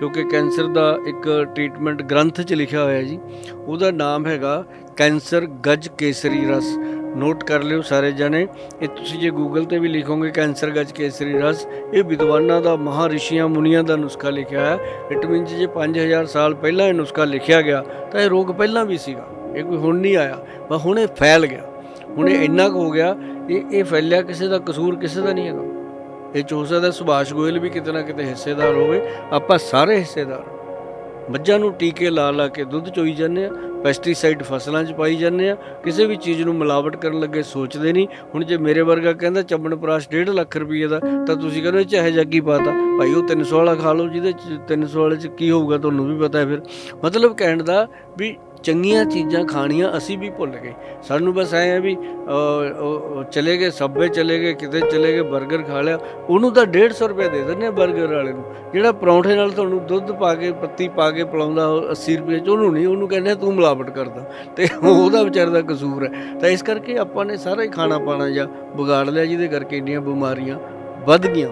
ਕਿਉਂਕਿ ਕੈਂਸਰ ਦਾ ਇੱਕ ਟ੍ਰੀਟਮੈਂਟ ਗ੍ਰੰਥ 'ਚ ਲਿਖਿਆ ਹੋਇਆ ਜੀ। ਉਹਦਾ ਨਾਮ ਹੈਗਾ ਕੈਂਸਰ ਗਜ ਕੇਸਰੀ ਰਸ। ਨੋਟ ਕਰ ਲਿਓ ਸਾਰੇ ਜਣੇ। ਇਹ ਤੁਸੀਂ ਜੇ ਗੂਗਲ ਤੇ ਵੀ ਲਿਖੋਗੇ ਕੈਂਸਰ ਗਜ ਕੇਸਰੀ ਰਸ, ਇਹ ਵਿਦਵਾਨਾਂ ਦਾ ਮਹਾਰਿਸ਼ੀਆਂ ਮੁਨੀਆਂ ਦਾ ਨੁਸਖਾ ਲਿਖਿਆ ਹੈ। ਇਟ ਮੀਨਸ ਜੇ 5000 ਸਾਲ ਪਹਿਲਾਂ ਇਹ ਨੁਸਖਾ ਲਿਖਿਆ ਗਿਆ, ਤਾਂ ਇਹ ਰੋਗ ਪਹਿਲਾਂ ਵੀ ਸੀਗਾ। ਇਹ ਕੋਈ ਹੁਣ ਨਹੀਂ ਆਇਆ। ਪਰ ਹੁਣ ਇਹ ਫੈਲ ਗਿਆ। ਹੁਣ ਇਹ ਇੰਨਾ ਕੁ ਹੋ ਗਿਆ, ਇਹ ਇਹ ਫੈਲਿਆ ਕਿਸੇ ਦਾ ਕਸੂਰ ਕਿਸੇ ਦਾ ਨਹੀਂ ਹੈਗਾ। ਇਹ 'ਚ ਹੋ ਸਕਦਾ ਸੁਭਾਸ਼ ਗੋਇਲ ਵੀ ਕਿਤੇ ਨਾ ਕਿਤੇ ਹਿੱਸੇਦਾਰ ਹੋਵੇ। ਆਪਾਂ ਸਾਰੇ ਹਿੱਸੇਦਾਰ। ਹਾਂ। ਮੱਝਾਂ ਨੂੰ ਟੀਕੇ ਲਾ ਲਾ ਕੇ ਦੁੱਧ ਚੋਈ ਜਾਂਦੇ ਆ ਪੈਸਟੀਸਾਈਡ ਫਸਲਾਂ 'ਚ ਪਾਈ ਜਾਂਦੇ ਆ, ਕਿਸੇ ਵੀ ਚੀਜ਼ ਨੂੰ ਮਿਲਾਵਟ ਕਰਨ ਲੱਗੇ ਸੋਚਦੇ ਨਹੀਂ। ਹੁਣ ਜੇ ਮੇਰੇ ਵਰਗਾ ਕਹਿੰਦਾ ਚੱਬਣ ਪ੍ਰਾਸ਼ 1.5 ਲੱਖ ਰੁਪਏ ਦਾ, ਤਾਂ ਤੁਸੀਂ ਕਹਿੰਦੇ ਚਾਹੇ ਜੱਗੀ ਪਾਤਾ। ਭਾਈ ਉਹ 300 ਵਾਲਾ ਖਾ ਲਓ, ਜਿਹਦੇ 'ਚ 300 ਵਾਲੇ 'ਚ ਕੀ ਹੋਊਗਾ, ਤੁਹਾਨੂੰ ਵੀ ਪਤਾ ਹੈ ਫਿਰ। ਮਤਲਬ ਕਹਿਣ ਦਾ ਵੀ ਚੰਗੀਆਂ ਚੀਜ਼ਾਂ ਖਾਣੀਆਂ ਅਸੀਂ ਵੀ ਭੁੱਲ ਗਏ। ਸਾਨੂੰ ਬਸ ਐ ਆ ਵੀ ਚਲੇ ਗਏ, ਸੱਬੇ ਚਲੇ ਗਏ, ਕਿਤੇ ਚਲੇ ਗਏ 버ਗਰ ਖਾ ਲਿਆ। ਉਹਨੂੰ ਤਾਂ 150 ਰੁਪਏ ਦੇ ਦਿੰਦੇ ਆ 버ਗਰ ਵਾਲੇ ਨੂੰ। ਜਿਹੜਾ ਪਰੌਂਠੇ ਨਾਲ ਤੁਹਾਨੂੰ ਦੁੱਧ ਪਾ ਕੇ, ਪੱਤੀ ਪਾ ਕੇ ਪਿਲਾਉਂਦਾ, ਉਹ 80 ਰੁਪਏ ਚ, ਉਹਨੂੰ ਨਹੀਂ, ਉਹਨੂੰ ਕਹਿੰਦੇ ਤੂੰ ਮਿਲਾਵਟ ਕਰਦਾ। ਤੇ ਉਹਦਾ ਵਿਚਾਰੇ ਦਾ ਕਸੂਰ ਹੈ। ਤਾਂ ਇਸ ਕਰਕੇ ਆਪਾਂ ਨੇ ਸਾਰਾ ਹੀ ਖਾਣਾ ਪਾਣਾ ਜਾਂ ਵਿਗਾੜ ਲਿਆ, ਜਿਹਦੇ ਕਰਕੇ ਇੰਨੀਆਂ ਬਿਮਾਰੀਆਂ ਵੱਧ ਗਈਆਂ